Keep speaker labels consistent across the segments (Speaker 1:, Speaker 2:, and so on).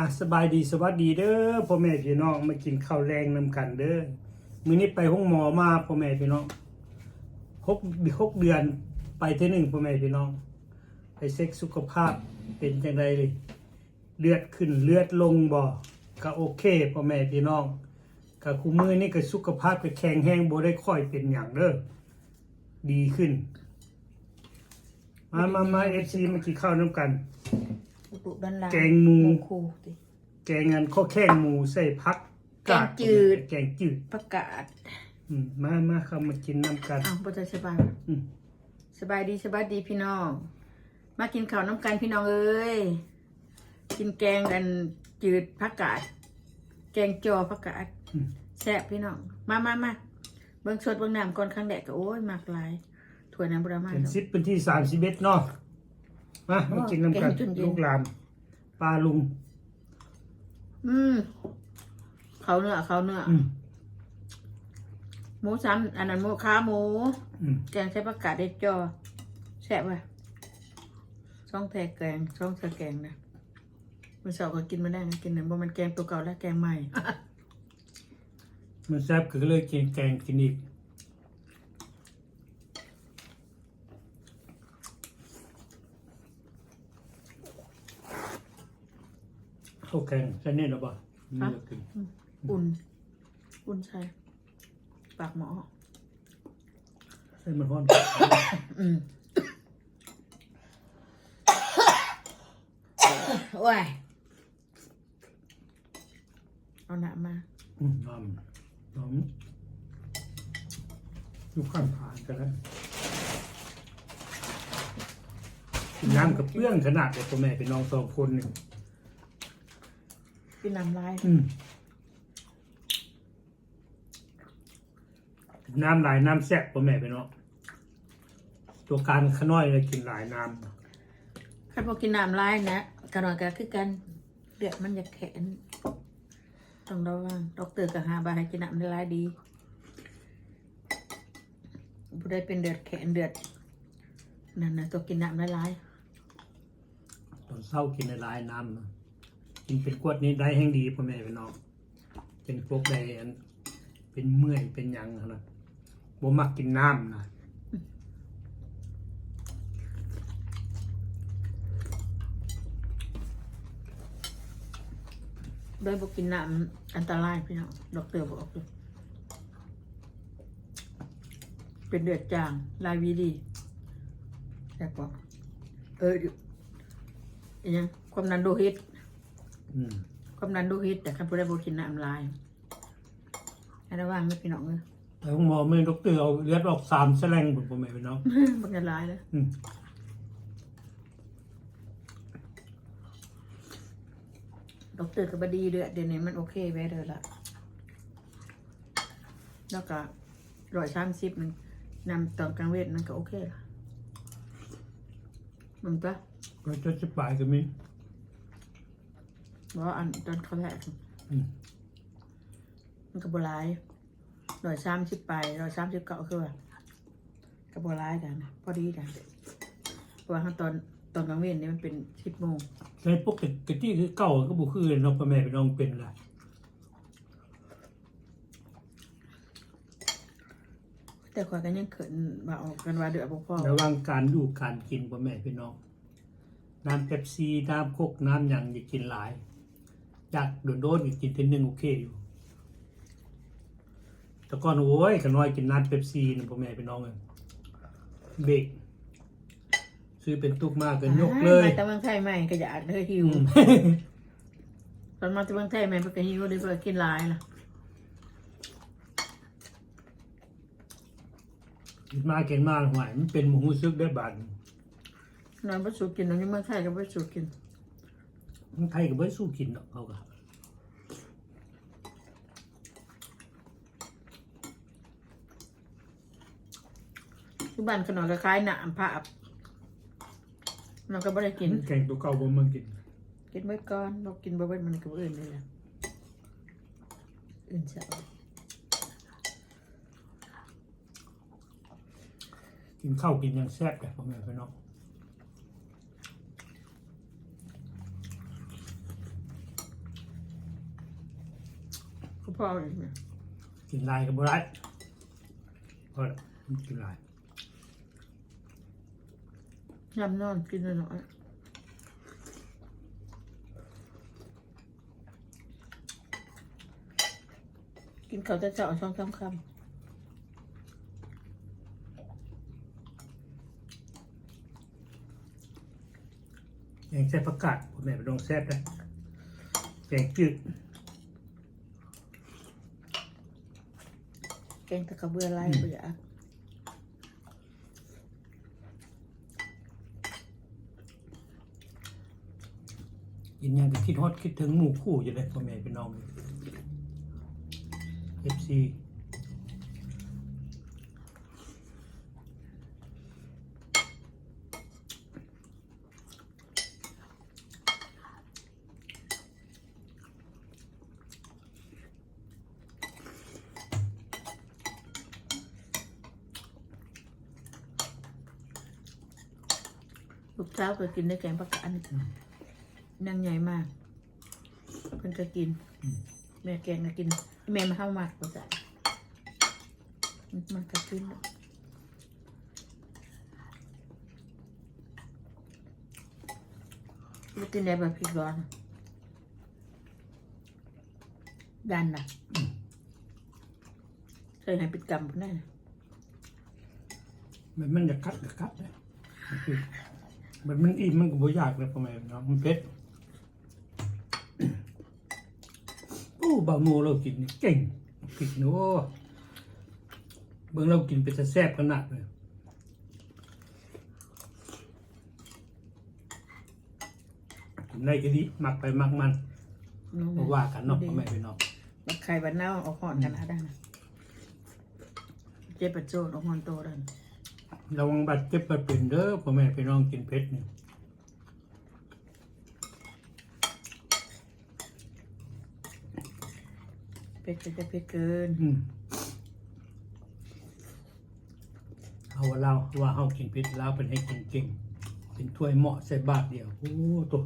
Speaker 1: อะสบายดีสวัสดีเด้อพ่อแม่พี่น้องมากินข้าวแรงนำกันเด้อมื้อนี้ไปห้องหมอมาพ่อแม่พี่น้องหกหกเดือนไปที่หนึ่งพ่อแม่พี่น้อง ไปเช็คสุขภาพเป็นจังไดเลยเลือดขึ้นเลือดลงบ่ก็โอเคพ่อแม่พี่น้องก็คุมือนี่ก็สุขภาพก็แข็งแรงบ่ได้ค่อยเป็นอย่างเด้อดีขึ้น มามามา FC มากินข้าวน้ำกัน
Speaker 2: ดุด้านล่าง
Speaker 1: แกงหมู
Speaker 2: คูติ
Speaker 1: แกงอันข้อแข้งหมูใส่พัก
Speaker 2: แกงจืด
Speaker 1: แกงจืด
Speaker 2: ประกาศ
Speaker 1: อืมมามาเข้ามากินน้ำกัน
Speaker 2: อ้าวบ่จะสบาย
Speaker 1: อืม
Speaker 2: สบายดีสบายดีพี่น้อง มากินข้าวน้ำกันพี่น้องเอ้ยกินแกงกันจืดผักกาด แกงจอผักกาด
Speaker 1: อืม
Speaker 2: แซ่บพี่น้อง มามามาเบิ่งสดเบิ่งน้ำก่อนครั้งแรกก็โอ้ยมากหลายถ้วยน้ำบรามา
Speaker 1: เป็น
Speaker 2: ดอก
Speaker 1: ซิปเป็นที่สามสิบเอ็ดเนาะ มามากินน้ำกัน
Speaker 2: แกงจนเย็น
Speaker 1: ลูกหลานปลาลุง
Speaker 2: อืมเขาเนื้อเขาเนื้ออ
Speaker 1: อืม
Speaker 2: หมูซ้ำอันนั้นหมูขาหมู
Speaker 1: อืม
Speaker 2: แกงใช้ผักกาดเด็ดจอแซ่บว่ะช่องแทกแกงช่องแทกแกงนะมันสอบก็กินมาได้นะกินเนี่ยบ่มันแกงตัวเก่าและแกงใหม่
Speaker 1: มันแซ่บก็เลยกินแกงกินอีก ข้าวแกงใช่เนี่ยหรอปะนี่ก็กิน
Speaker 2: อุ่น อุ่นใช่ปากหมอ
Speaker 1: ใส่มันร้อน
Speaker 2: อืมโอ้ยเอาหนามา
Speaker 1: อืมน้ำน้ำอยู่ข้างผ่านกันแล้วกินน้ำกับเพื่อนขนาดเด็กตัวแม่เป็นน้องสองคนหนึ่ง
Speaker 2: พี่น้ำลาย
Speaker 1: อืมน้ำหลายน้ำแซ่บตัวแม่เป็นน้องตัวการขน้อยเลยกินหลายน้
Speaker 2: ใครบอกกินน้ำลายนะกระหน่อยก็คือกันเดือดมันจะแข็งต้องระวังดอกเตอร์กับหาบาให้กินน้ำละลายดีผู้ได้เป็นเดือดแข็งเดือดนั่นนะตัวกินน้ำละลายำ
Speaker 1: ตอนเศร้ากินหลายน้ำ กินเป็นกวดนี้ได้แห้งดีพ่อแม่เป็นน้องเป็นพวกใดอันเป็นเมื่อยเป็นยังนะบ่มักกินน้ำนะ
Speaker 2: โดยบอกกินน้ำอันตรายพี่น้องดอกเตอร์บอกเป็นเดือดจางลายวีดีแต่บอกเอออยู่อีกอยังความดันโลหิต ความดันโลหิตแต่คันผู้ใดบอกกินน้ำลายให้ระวังนะพี่น้องเอ้ย
Speaker 1: แต่หมอไม่ดอกเตอร์เอาเลือดออกสามแสลงผมพ่อแม่เป็นน้อง
Speaker 2: มันจะลายเลย
Speaker 1: อืม
Speaker 2: ดอกเตอร์ก็บดีเดือดเดี๋ยวนี้มันโอเคไว้เลยละแล้วก็ร้อยสามสิบมันนำตอนกลางเวทมันก็โอเคละมันปะ
Speaker 1: ก็จะจะปลายก็มี
Speaker 2: บอกว่าอันตอนเขาแรก
Speaker 1: อืม
Speaker 2: มันก็บหลายร้อยสามสิบไปร้อยสามสิบเก้าคือว่าก็บหลายกัน พอดีกันเพราะว่าตอนตอนกลางเวทนี่มันเป็นสิบโมง
Speaker 1: ใช้ปกติคือเก่าก็บุคือเน้องพ่อแม่เป็นน้องเป็นละ
Speaker 2: แต่ข่อยก็ยังเขินมาออกกันว่าเดือดบ่พอ
Speaker 1: ระหวังการอยู่การกินพ่อแม่พี่น้อง น้ำเป๊ปซี่น้ำโคกน้ำหยังอย่ากินหลาย อยากโดนโดนๆก็กินทีหนึ่งโอเคอยู่ แต่ก่อนโอ้ยกันน้อยกินน้ำเป๊ปซี่นี่พ่อแม่พี่น้องเลยเบรกซื้อเป็นตุกมากกันยกเลย
Speaker 2: มาแต่เมืองไทยใหม่ก็อยากเลยหิว
Speaker 1: อืม
Speaker 2: ตอนมาแต่เมืองไทยใหม่เพิ่นก็หิวเลยเพิ่นก็กินหลายล่ะ
Speaker 1: กินมากินมาหวยมันเป็นหมูซึกได้บาด
Speaker 2: นอนบ่สูกินนอนอยู่เมืองไทยก็บ่สูกิน
Speaker 1: ทั้ง ไทยก็ไม่สู้กินหรอกเขาก็
Speaker 2: ที่บ้านขนมก็คล้ายหนามภาพมันก็บ่ได้กิน
Speaker 1: แกงตัวเก่าบ่มากิน
Speaker 2: กินไว้ก่อนเรากินบ่เบิดมันก็บ่อื่นเลยล่ะอื่นซะ
Speaker 1: กินข้าวกินอยังแซ่บแต่พ่อแม่พี่น้อง
Speaker 2: พ่อเลยเนี่ย
Speaker 1: กินลายกับบุไรพอละกินลาย
Speaker 2: ยำนอนกินน้อยๆกินข้าวจะเจาะช่องคำค
Speaker 1: แกงแซ่บผักกาดผมแม่ไปลองแซ่บเลยแกงจืด
Speaker 2: แกงตะกระเบือไล่ไปอะ
Speaker 1: กินยังก็คิดฮอดคิดถึงหมู่คู่อยู่เลยพ่อแม่พี่น้องเอฟซี
Speaker 2: ลูกเช้าวก็กินได้แกงผักกาดนางใหญ่มากเพิ่นก็กิน แม่แกงก็กิน แม่มาเข้ามากกว่าจ้ะมันก็กินลูกกินได้แบบพริกร้อนดันนะเคยให้ปิดกรรมพุ่นได้น
Speaker 1: มันมันจะกัดก็กัดเลย มันมันอิ่มมันก็บ่อยากเลยพ่อแม่พี่น้องมันเผ็ดโอ้บาวโนเรากินนี่เก่งผิดโน้เบิ่งเรากินเป็นจะแซ่บขนาดเลยกินได้ก็ดีมักไปมักมัน
Speaker 2: น้อง
Speaker 1: บ่ว่ากันเนาะพ่อแม่พี่น้อง
Speaker 2: บักไข่บันเน่าเอาห่อนกันนะได้นะเจ็บประโจนเอาห่อนโตได้นะ
Speaker 1: ระวังบาดเจ็บบาดเป็นเด้อพ่อแม่พี่น้องกินเผ็ดนี่
Speaker 2: เป็ดก็จะเป็ดเกิน
Speaker 1: อืมเอาว่าเราว่าเฮากินเผ็ดเราเป็นให้กินเก่งเป็นถ้วยเหมาะใส่บาทเดียวโอ้ตัว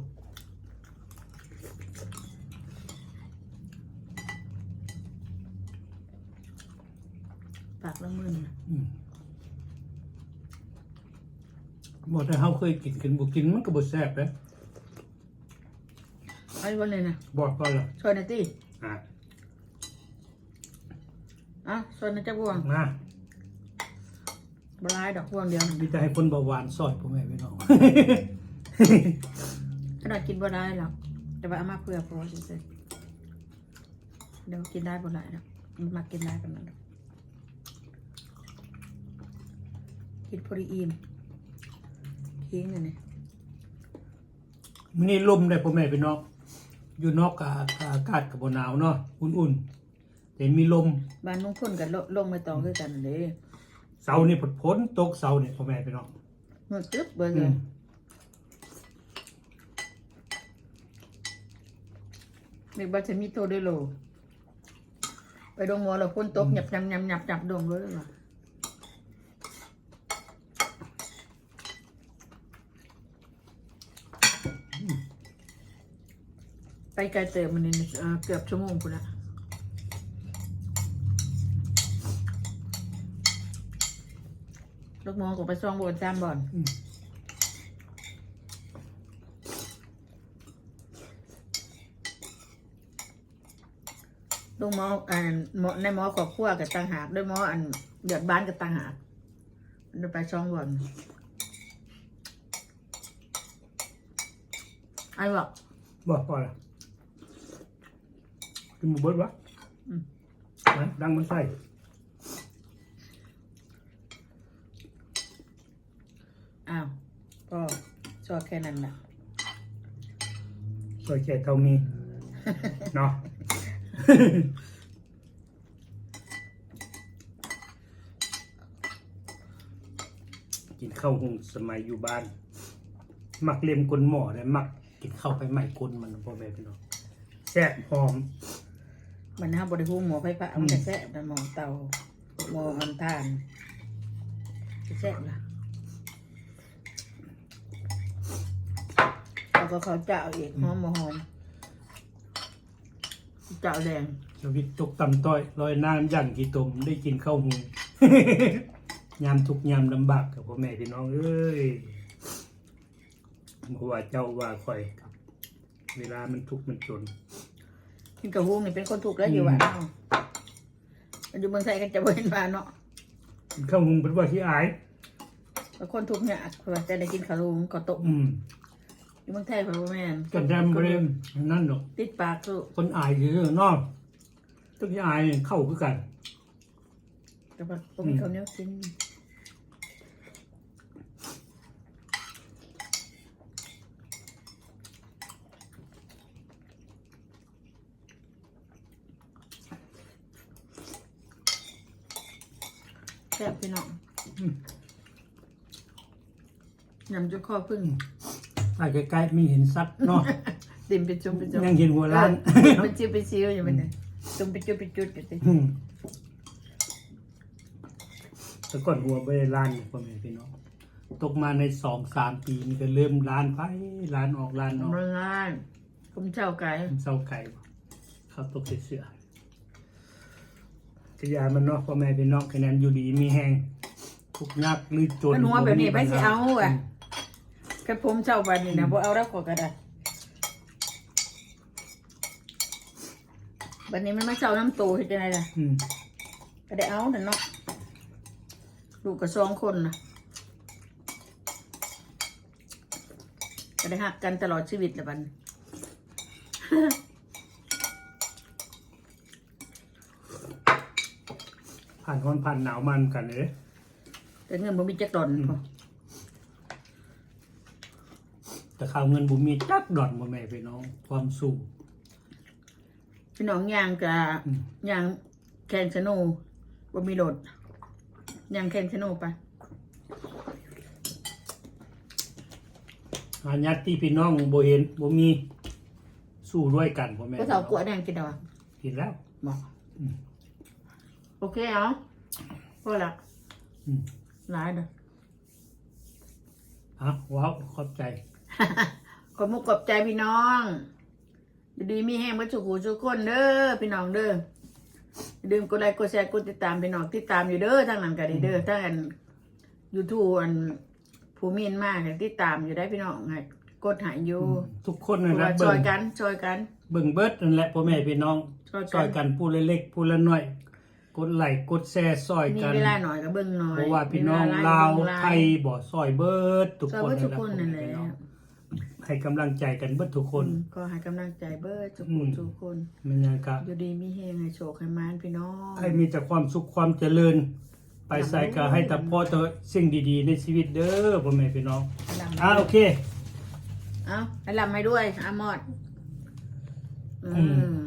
Speaker 2: ปากละมืน
Speaker 1: อืม บ่แต่เฮาเคยกินกินบ่กินมันก็บ่แซ่บเด้อ
Speaker 2: ไอ้วันเลยนะ
Speaker 1: บอกก่อนล่ะ
Speaker 2: ช่วยหน่อยตี
Speaker 1: อะ
Speaker 2: อะช่วยหน่อยจ้าบวง
Speaker 1: มา
Speaker 2: บลายดอกบวงเดียว
Speaker 1: มีแต่ให้คนเบาหวานซอยพ่อแม่พี่น้อง
Speaker 2: ขนาดกินบ่ได้หรอกแต่ว่าเอามาเพื่อพอเฉยๆเดี๋ยวกินได้บ่ได้หรอกมันมากินได้กันนั่นหรอกกินพอดีอิ่ม ทิ้งอันนี้
Speaker 1: มื้อนี้ลมได้พ่อแม่พี่น้องอยู่นอกกาอากาศก็บ่หนาวเนาะอุ่นๆแต่มีลม
Speaker 2: บ้านนุ่งพ่นกับลงไม่ต้องคือกันเลย
Speaker 1: เสานี่ฝนฝนตกเสานี่พ่อแม่พี่น้อง
Speaker 2: มันตึ๊บเบิ่ง
Speaker 1: อื
Speaker 2: เลย
Speaker 1: ม
Speaker 2: มีบัตรมีโตด้วยโล ไปดงหมอเราพ่นตกหยับหยับหยับหยับหยับดงเลยว่ะ ไปไกลเติมมันนี่เอ่อเกือบชั่วโมงคุณละลูกหมอก็ไปซ่องบนซ้ำบ่อน
Speaker 1: อืม
Speaker 2: ลูกหมออันหมอในหมอขอบครัวกับต่างหากด้วยหมออันเดือดบ้านกับต่างหากเดินไปช่องบ่อนไอ้บอก
Speaker 1: บอกก่อนล่ะ กินหมูเบิดวะ
Speaker 2: อืม
Speaker 1: นะดังมันใส่
Speaker 2: อ้าวก็ชอบแค่นั้นแหละ
Speaker 1: ซอยแก่เท่ามี เนาะกินข้าวหุงสมัยอยู่บ้าน มักเลียมกลนหม้อเลยมักกินข้าวไปใหม่กลนมันพ่อแม่พี่น้องแซ่บหอม
Speaker 2: มันนะบริหูหมอไฟฟ้ามันจะแซ่บนะหมอเตาหมออันทานจะแซ่บละแล้วก็เขาวเจ้าอีกหอมบ่หอมเจ้าแดง
Speaker 1: ชีวิตตกต่ำต้อยลอยน้ำยั่งกี่ตมได้กินข้าวหุงยามทุกข์ยามลำบากกับพ่อแม่พี่น้องเอ้ยบ่ว่าเจ้าว่าคอยครับ เวลามันทุกข์มันจน
Speaker 2: กินกระหุงนี่เป็นคนถูกแล้วอยู่บ้านเนาะมันอยู่เมืองไทยกันจะบ่เห็นบ้านเนาะ
Speaker 1: กินข้าวหุงเป็นว่าที่อาย
Speaker 2: บางคนทุกข์เนี่ยเพื่อจะได้กินขาวหุงก็ตก
Speaker 1: อืม
Speaker 2: อยู่เมืองไทยเพื่อแม่น
Speaker 1: กันแดมบ่ได้นั่นดอก
Speaker 2: ติดปากสู้
Speaker 1: คนอายคือเนาะต้องที่อายเนี่ยเข้าคือกัน
Speaker 2: แต่ว่าผมมีข้าวเหนียวกิน ซ่บพี่น้อง
Speaker 1: อืม
Speaker 2: ยำจุคอพึ่ง
Speaker 1: ถ้าใกล้ๆมีเห็นสัตว์เนาะ
Speaker 2: ติ่มเป็นจุ่มเป็นจุ่ม
Speaker 1: ยังเห็นหัวล้าน
Speaker 2: เป็นจิ้วเป็นซิวอยู่มันเนี่ยจุ่มเป็นจุ่มเป็นจุดอยู่สิ
Speaker 1: อืมแต่ก่อนหัวไปล้านเนี่ยพ่อแม่พี่น้องตกมาในสองสามปีนี่ก็เริ่มล้านไปล้านออกล้านออก
Speaker 2: ทำงานผมเช่าไก่
Speaker 1: เศร้าไก่บ่เข้าตกเสือ ๆกระยามันเนาะพ่อแม่พี่น้องคะแนนอยู่ดีมีแหงทุกข์ยากหรือจน
Speaker 2: มันหัวแบบนี้ไปสิเอาอะแค่ผมเช่าบันนี่นะบ่เอาแล้วก็กระดาษบันนี้มันไม่เช่าน้ำโตเห็นจังไงล่ะ
Speaker 1: อืม
Speaker 2: ก็ได้เอาแต่เนาะลูกกับสองคนนะก็ได้หักกันตลอดชีวิตละบัน
Speaker 1: ผ่านร้อนผ่านหนาวมันกันเลย
Speaker 2: แต่เงินบ่มีจักดอนพอ
Speaker 1: แต่ข่าวเงินบุมีจักดอนพ่อแม่พี่น้อง ความสูง
Speaker 2: พี่น้องย่างกะ
Speaker 1: อืม
Speaker 2: ย่างแคนชะโนบ่มีรถย่างแคนชะโนไป
Speaker 1: อาญาติพี่น้องบ่เห็นบ่มีสู้ด้วยกันพ่อแม่
Speaker 2: ก็
Speaker 1: พี่
Speaker 2: เท่า
Speaker 1: น้อง
Speaker 2: กัวแดงกินดอก
Speaker 1: กินแล้ว
Speaker 2: บอก
Speaker 1: อืม
Speaker 2: โอเคเอาพอละ
Speaker 1: อืม
Speaker 2: หลายเด้อ
Speaker 1: อะว้าวขอบใจ
Speaker 2: ขอบมุกขอบใจพี่น้องอยู่ดีมีแห้งมาสุขหูสุขคนเด้อพี่น้องเด้ออย่าลืมกดไลค์กดแชร์กดติดตามพี่น้องติดตามอยู่เด้อทางนั้นก็ดีเด้อทางอันยูทูบอันภูมินมากติดตามอยู่ได้พี่น้องให้กดหายอยู่
Speaker 1: ทุกคน
Speaker 2: เพ
Speaker 1: นะ
Speaker 2: ราะ
Speaker 1: นะ
Speaker 2: ว่าช่
Speaker 1: เบิ่
Speaker 2: วย
Speaker 1: ง
Speaker 2: กันช่วยกัน
Speaker 1: เบิ่งเบิดนั่นแหละพ่อแม่พี่น้อง
Speaker 2: ช่วย
Speaker 1: ซอย
Speaker 2: กั
Speaker 1: กันนผู้เล็กๆผู้ละน้อย กดไลค์กดแชร์ซอย
Speaker 2: มี
Speaker 1: กัน
Speaker 2: เวลาหน่อยก็เบิ่งหน่อย
Speaker 1: เพราะว่าพี่น้อง
Speaker 2: มี
Speaker 1: ลาว
Speaker 2: เบิ่งห
Speaker 1: ไทยบ่ซอยเบิดทุก
Speaker 2: ช่วย
Speaker 1: คน
Speaker 2: เบิดทุก
Speaker 1: นะ
Speaker 2: คนนั่นแหละ
Speaker 1: พี่องให้กำลังใจกันเบิดทุกคน
Speaker 2: อืมก็ให้กำลังใจเบิดทุก
Speaker 1: อื
Speaker 2: คน
Speaker 1: ม
Speaker 2: ทุกคน
Speaker 1: มันยังกะ
Speaker 2: อยู่ดีมีแห้งให้โชคให้มานพี่น้อง
Speaker 1: ให้มีแต่ความสุขความเจริญ ไปใส่ก็ให้แต่พ่อแต่สิ่งดีๆ ในชีวิตเด้อพ่อแม่พี่น้อง
Speaker 2: ลำ
Speaker 1: อ่าโอเค
Speaker 2: เอาให้ลำให้ด้วยอามอด
Speaker 1: อื
Speaker 2: อื
Speaker 1: ม
Speaker 2: ม